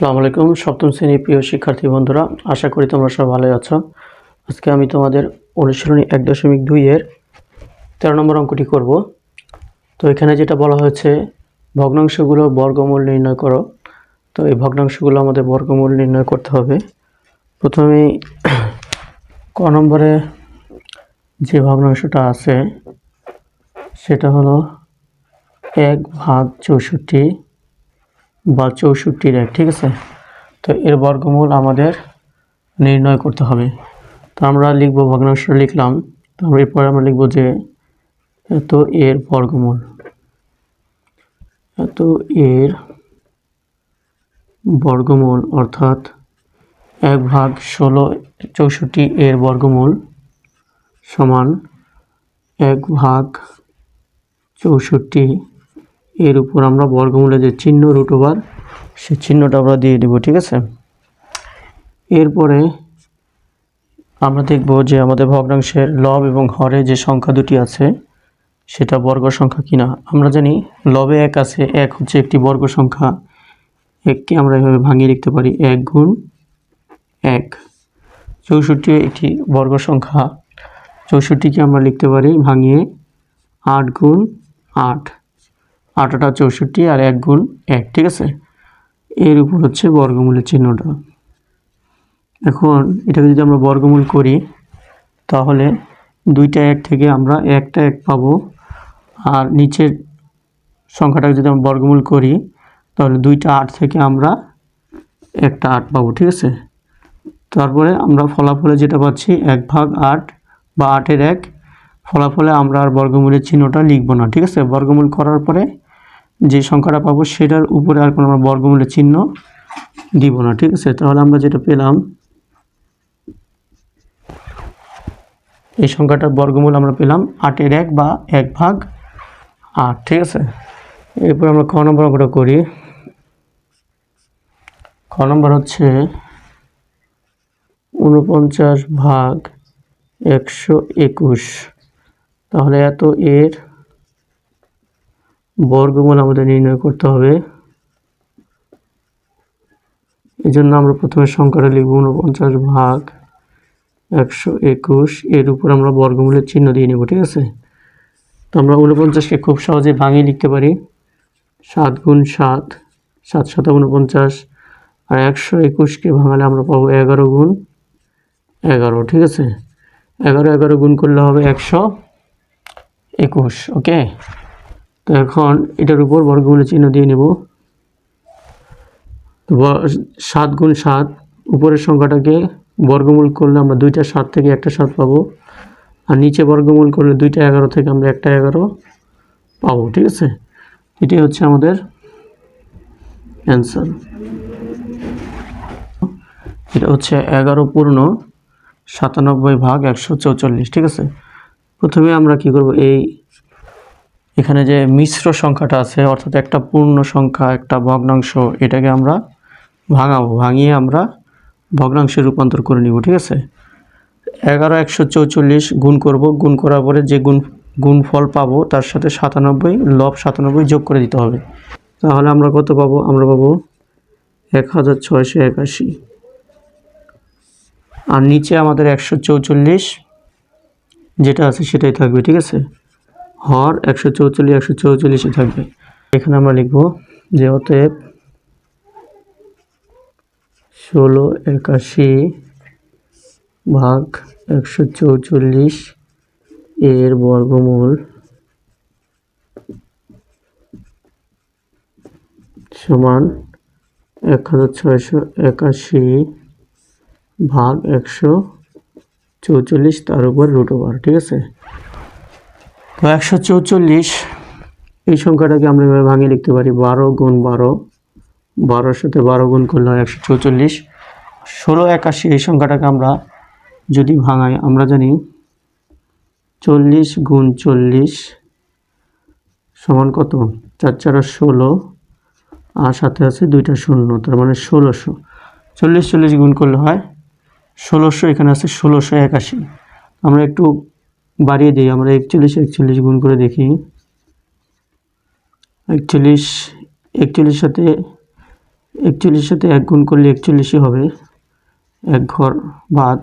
আসসালামু আলাইকুম। সপ্তম শ্রেণির প্রিয় শিক্ষার্থী বন্ধুরা, আশা করি তোমরা সব ভালো আছো। আজকে আমি তোমাদের অনুশীলনী এক দশমিক দুইয়ের তেরো নম্বর অঙ্কটি করব। তো এখানে যেটা বলা হয়েছে, ভগ্নাংশগুলো বর্গমূল নির্ণয় করো। তো এই ভগ্নাংশগুলো আমাদের বর্গমূল নির্ণয় করতে হবে। প্রথমেই ক নম্বরে যে ভগ্নাংশটা আছে, সেটা হলো এক ভাগ চৌষট্টি বা চৌষট্টির এক ঠিক আছে? তো এর বর্গমূল আমাদের নির্ণয় করতে হবে। তো আমরা লিখব ভগ্নাংশ লিখলাম। তো আমরা এরপরে আমরা লিখব যে এত এর বর্গমূল, এত এর বর্গমূল অর্থাৎ এক ভাগ ষোলো চৌষট্টি এর বর্গমূল সমান এক ভাগ চৌষট্টি এর উপর আমরা বর্গমূলে যে চিহ্ন রুট ওভার সেই চিহ্নটা আমরা দিয়ে দেবো, ঠিক আছে? এরপরে আমরা দেখব যে আমাদের ভগ্নাংশের লব এবং হরে যে সংখ্যা দুটি আছে, সেটা বর্গ সংখ্যা কিনা। আমরা জানি লবে এক আছে, এক হচ্ছে একটি বর্গ সংখ্যা, এককে আমরা এভাবে ভাঙিয়ে লিখতে পারি এক গুণ এক। চৌষট্টি একটি বর্গ সংখ্যা, চৌষট্টিকে আমরা লিখতে পারি ভাঙিয়ে আট গুণ আট। আটাটা চৌষট্টি আর এক গুণ এক, ঠিক আছে? এর উপর হচ্ছে বর্গমূলের চিহ্নটা। এখন এটাকে যদি আমরা বর্গমূল করি, তাহলে দুইটা এক থেকে আমরা একটা এক পাবো। আর নিচের সংখ্যাটাকে যদি আমরা বর্গমূল করি, তাহলে দুইটা আট থেকে আমরা একটা আট পাবো, ঠিক আছে? তারপরে আমরা ফলাফলে যেটা পাচ্ছি, এক ভাগ আট বা আটের এক ফলাফলে আমরা আর বর্গমূলের চিহ্নটা লিখব না, ঠিক আছে? বর্গমূল করার পরে যে সংখ্যাটা পাবো সেটার উপরে আর কোনো আমরা বর্গমূলের চিহ্ন দিব না, ঠিক আছে? তাহলে আমরা যেটা পেলাম, এই সংখ্যাটার বর্গমূল আমরা পেলাম আটের এক বা এক ভাগ আট, ঠিক আছে? এরপর আমরা ক নম্বর অঙ্কটা করি। খ নম্বর হচ্ছে উনপঞ্চাশ ভাগ একশো একুশ। তাহলে এত এর বর্গমূল আমাদের নির্ণয় করতে হবে। এই জন্য আমরা প্রথমে সংখ্যাটা লিখব উনপঞ্চাশ ভাগ একশো একুশ। এর উপর আমরা বর্গমূলের চিহ্ন দিয়ে নেব, ঠিক আছে? তো আমরা উনপঞ্চাশকে খুব সহজে ভাঙিয়ে লিখতে পারি। সাত গুণ সাত সাত সাত উনপঞ্চাশ আর একশো একুশকে ভাঙালে আমরা পাবো এগারো গুণ এগারো, ঠিক আছে? এগারো এগারো গুণ করলে হবে একশো। একুশ, ওকে? তো এখন এটার উপর বর্গমূলের চিহ্ন দিয়ে নেব। সাত গুণ সাত, উপরের সংখ্যাটাকে বর্গমূল করলে আমরা দুইটা সাত থেকে একটা সাত পাবো। আর নিচে বর্গমূল করলে দুইটা এগারো থেকে আমরা একটা এগারো পাবো, ঠিক আছে? এটাই হচ্ছে আমাদের অ্যান্সার। এটা হচ্ছে এগারো পূর্ণ সাতানব্বই ভাগ একশো চৌচল্লিশ, ঠিক আছে? প্রথমে আমরা কি করব? এই এখানে যে মিশ্র সংখ্যাটা আছে, অর্থাৎ একটা পূর্ণ সংখ্যা, একটা ভগ্নাংশ, এটাকে আমরা ভাঙাবো। ভাঙিয়ে আমরা ভগ্নাংশে রূপান্তর করে নিব, ঠিক আছে? এগারো, একশো চৌচল্লিশ গুণ করব। গুণ করার পরে যে গুণ, গুণফল পাবো, তার সাথে সাতানব্বই, লব সাতানব্বই যোগ করে দিতে হবে। তাহলে আমরা কত পাবো? আমরা পাবো এক হাজার ছয়শো একাশি। আর নিচে আমাদের একশো চৌচল্লিশ যেটা আছে সেটাই থাকবে, ঠিক আছে? হর একশো চৌচল্লিশ, একশো চৌচল্লিশে থাকবে। এখানে আমরা লিখব যে অতএব ষোলো, একাশি ভাগ একশো চৌচল্লিশ এর বর্গমূল সমান এক হাজার ছয়শো একাশি ভাগ একশো চৌচল্লিশ তার উপর রুট ওভার ঠিক আছে? তো একশো চৌচল্লিশ, এই সংখ্যাটাকে আমরা এভাবে ভাঙিয়ে লিখতে পারি বারো গুণ বারো, বারোর সাথে বারো গুণ করলে হয় একশো চৌচল্লিশ। ষোলো একাশি, এই সংখ্যাটাকে আমরা যদি ভাঙাই, আমরা জানি চল্লিশ গুণ চল্লিশ সমান কত? চার চারা ষোলো, আর সাথে আছে দুইটা শূন্য, তার মানে ষোলোশো। চল্লিশ চল্লিশ গুণ করলে হয় ষোলোশো, এখানে আছে ষোলোশো একাশি। আমরা একটু বাড়িয়ে দিই, আমরা একচল্লিশ একচল্লিশ গুণ করে দেখি। একচল্লিশ একচল্লিশ সাথে একচল্লিশের সাথে এক গুণ করলে একচল্লিশই হবে। এক ঘর বাদ,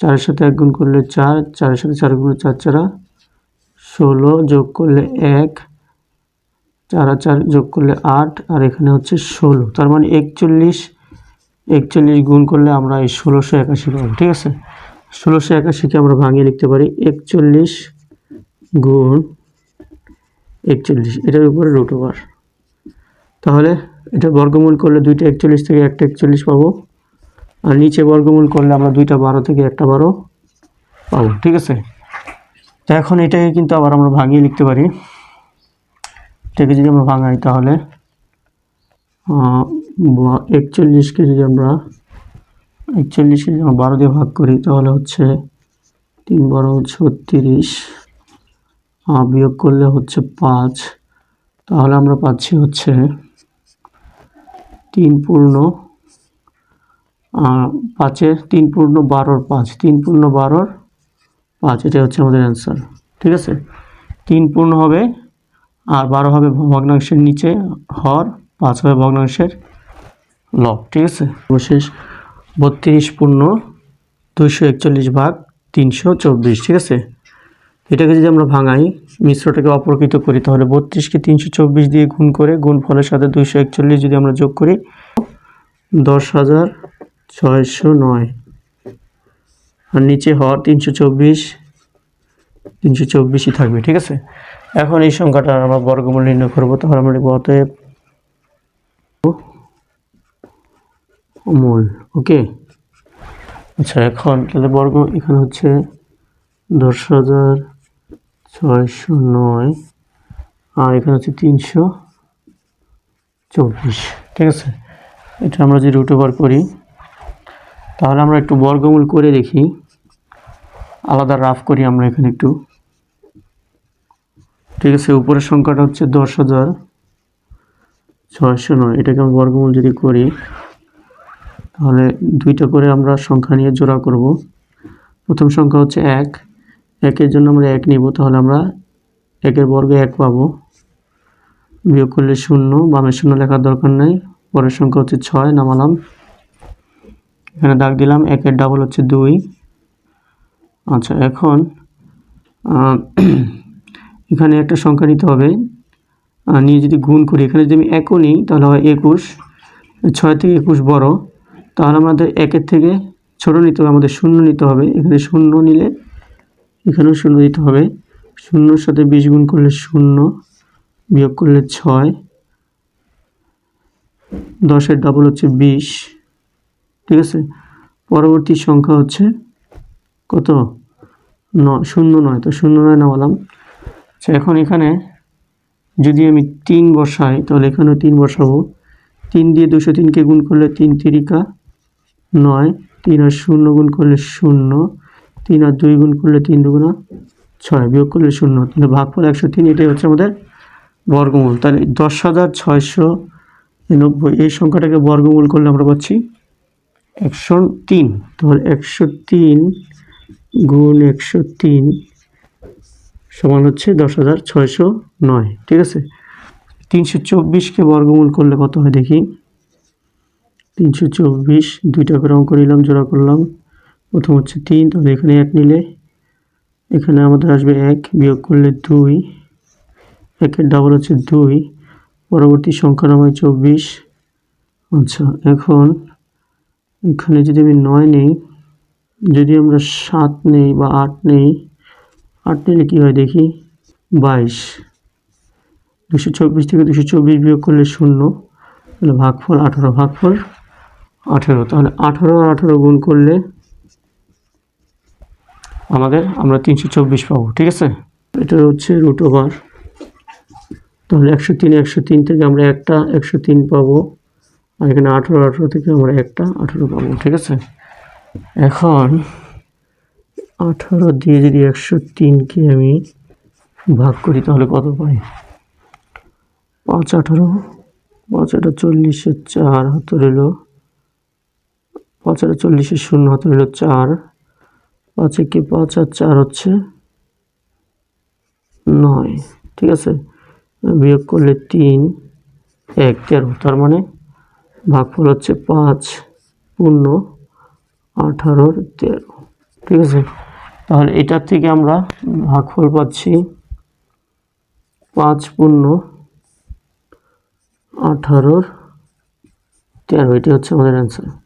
চারের সাথে এক গুণ করলে চার, চারের সাথে চার গুণ চার চারা ষোলো যোগ করলে এক, চার চার যোগ করলে আট, আর এখানে হচ্ছে ষোলো। তার মানে একচল্লিশ একচল্লিশ গুণ করলে আমরা এই ষোলোশো একাশি পাবো, ঠিক আছে? ষোলোশো একাশিকে আমরা ভাঙিয়ে লিখতে পারি একচল্লিশ গুণ একচল্লিশ, এটার উপরে রুট ওভার তাহলে এটা বর্গমূল করলে দুইটা একচল্লিশ থেকে একটা একচল্লিশ পাবো, আর নিচে বর্গমূল করলে আমরা দুইটা বারো থেকে একটা বারো পাবো, ঠিক আছে? তো এখন এটাকে কিন্তু আবার আমরা ভাঙিয়ে লিখতে পারি। এটাকে যদি আমরা ভাঙাই তাহলে একচল্লিশকে যদি আমরা একচল্লিশকে যদি আমরা বারো দিয়ে ভাগ করি, তাহলে হচ্ছে তিন বারো ছত্রিশ বিয়োগ করলে হচ্ছে পাঁচ, তাহলে আমরা পাচ্ছি হচ্ছে তিন পূর্ণ পাঁচের তিন পূর্ণ বারোর পাঁচ, তিন পূর্ণ বারোর পাঁচ এটা হচ্ছে আমাদের অ্যান্সার ঠিক আছে? তিন পূর্ণ হবে, আর বারো হবে ভগ্নাংশের নিচে, হর পাঁচ হবে ভগ্নাংশের লব, ঠিক আছে? অবশেষ বত্রিশ পূর্ণ দুইশো একচল্লিশ ভাগ তিনশো চব্বিশ, ঠিক আছে? এটাকে যদি আমরা ভাঙাই, মিশ্রটাকে অপরকৃত করি, তাহলে বত্রিশকে তিনশো চব্বিশ দিয়ে গুণ করে গুণ ফলের সাথে দুইশো একচল্লিশ যদি আমরা যোগ করি, দশ হাজার ছয়শো নয়। আর নিচে হর তিনশো চব্বিশ, তিনশো চব্বিশই থাকবে, ঠিক আছে? এখন এই সংখ্যাটা আমরা বর্গমূল নির্ণয় করব, তাহলে আমরা লিখব অতএব মূল ওকে? আচ্ছা এখন তাহলে বর্গ এখানে হচ্ছে দশ হাজার ছয়শো নয় আর এখানে হচ্ছে তিনশো চব্বিশ, ঠিক আছে? এটা আমরা যদি রুট ওভার করি, তাহলে আমরা একটু বর্গমূল করে দেখি। আলাদা রাফ করি আমরা এখানে একটু। ঠিক আছে, উপরের সংখ্যাটা হচ্ছে দশ হাজার ছয়শো নয়। এটাকে আমরা বর্গমূল যদি করি তাহলে দুইটা করে আমরা সংখ্যা নিয়ে জোড়া করব। প্রথম সংখ্যা হচ্ছে এক। একের জন্য আমরা এক নিব, তাহলে আমরা একের বর্গে এক পাবো। বিয়োগ করলে শূন্য বামের শূন্য লেখার দরকার নেই। পরের সংখ্যা হচ্ছে ছয়, নামালাম। এখানে দাগ দিলাম, একের ডাবল হচ্ছে দুই। আচ্ছা এখন এখানে একটা সংখ্যা নিতে হবে। নিয়ে যদি গুণ করি, এখানে যদি আমি একও নিই, তাহলে হয় একুশ। ছয় থেকে একুশ বড়। তাহলে আমাদের একের থেকে ছোট নিতে হবে, আমাদের শূন্য নিতে হবে। এখানে শূন্য নিলে, এখানেও শূন্য দিতে হবে। শূন্যর সাথে বিশ গুণ করলে শূন্য, বিয়োগ করলে ছয়। দশের ডাবল হচ্ছে বিশ। ঠিক আছে? পরবর্তী সংখ্যা হচ্ছে কত? নয় শূন্য নয়। তো শূন্য নয় নামালাম। আচ্ছা এখন এখানে যদি আমি তিন বসাই, তাহলে এখানেও তিন বসাবো। তিন দিয়ে দুশো তিনকে গুণ করলে তিন তিরিকা। নয়, তিন আর শূন্য গুণ করলে শূন্য, তিন আর দুই গুণ করলে তিন দুগুণা ছয়, বিয়োগ করলে শূন্য। তাহলে ভাগফল একশো তিন, এটাই হচ্ছে আমাদের বর্গমূল। তাহলে দশ হাজার ছয়শো নব্বই এই সংখ্যাটাকে বর্গমূল করলে আমরা পাচ্ছি একশো তিন। তাহলে একশো তিন গুণ একশো তিন সমান হচ্ছে দশ হাজার ছয়শো নয়, ঠিক আছে? তিনশো চব্বিশকে বর্গমূল করলে কত হয় দেখি? তিনশো চব্বিশ, দুইটা করে অঙ্ক নিলাম, জোড়া করলাম। প্রথম হচ্ছে তিন, তাহলে এখানে এক নিলে, এখানে আমাদের আসবে এক, বিয়োগ করলে দুই। একের ডাবল হচ্ছে দুই, পরবর্তী সংখ্যা নাম হয় চব্বিশ। আচ্ছা এখন এখানে যদি আমি নয় নেই, যদি আমরা সাত নেই বা আট নেই, আট নিলে কী হয় দেখি? বাইশ। দুশো চব্বিশ থেকে দুশো চব্বিশ বিয়োগ করলে শূন্য, তাহলে ভাগফল আঠারো, ভাগফল আঠেরো, তাহলে আঠারো আর আঠারো গুণ করলে আমাদের আমরা তিনশো চব্বিশ পাবো, ঠিক আছে? এটা হচ্ছে রুট ওভার তাহলে একশো তিন একশো তিন থেকে আমরা একটা, একশো তিন পাবো, আর এখানে আঠেরো আঠেরো থেকে আমরা একটা, আঠেরো পাবো, ঠিক আছে? এখন আঠারো দিয়ে যদি একশো তিনকে আমি ভাগ করি, তাহলে কত পাই? পাঁচ আঠারো, পাঁচ আটা চল্লিশের চার হাতে রইল পাঁচ আর চল্লিশের শূন্য হাতে হলো চার। পাঁচ একে পাঁচ আর চার হচ্ছে নয়। ঠিক আছে? বিয়োগ করলে তিন, এক, তেরো। তার মানে ভাগফল হচ্ছে পাঁচ পূর্ণ আঠারোর তেরো। ঠিক আছে? তাহলে এটার থেকে আমরা ভাগফল পাচ্ছি পাঁচ পূর্ণ আঠারোর তেরো। এটি হচ্ছে আমাদের অ্যান্সার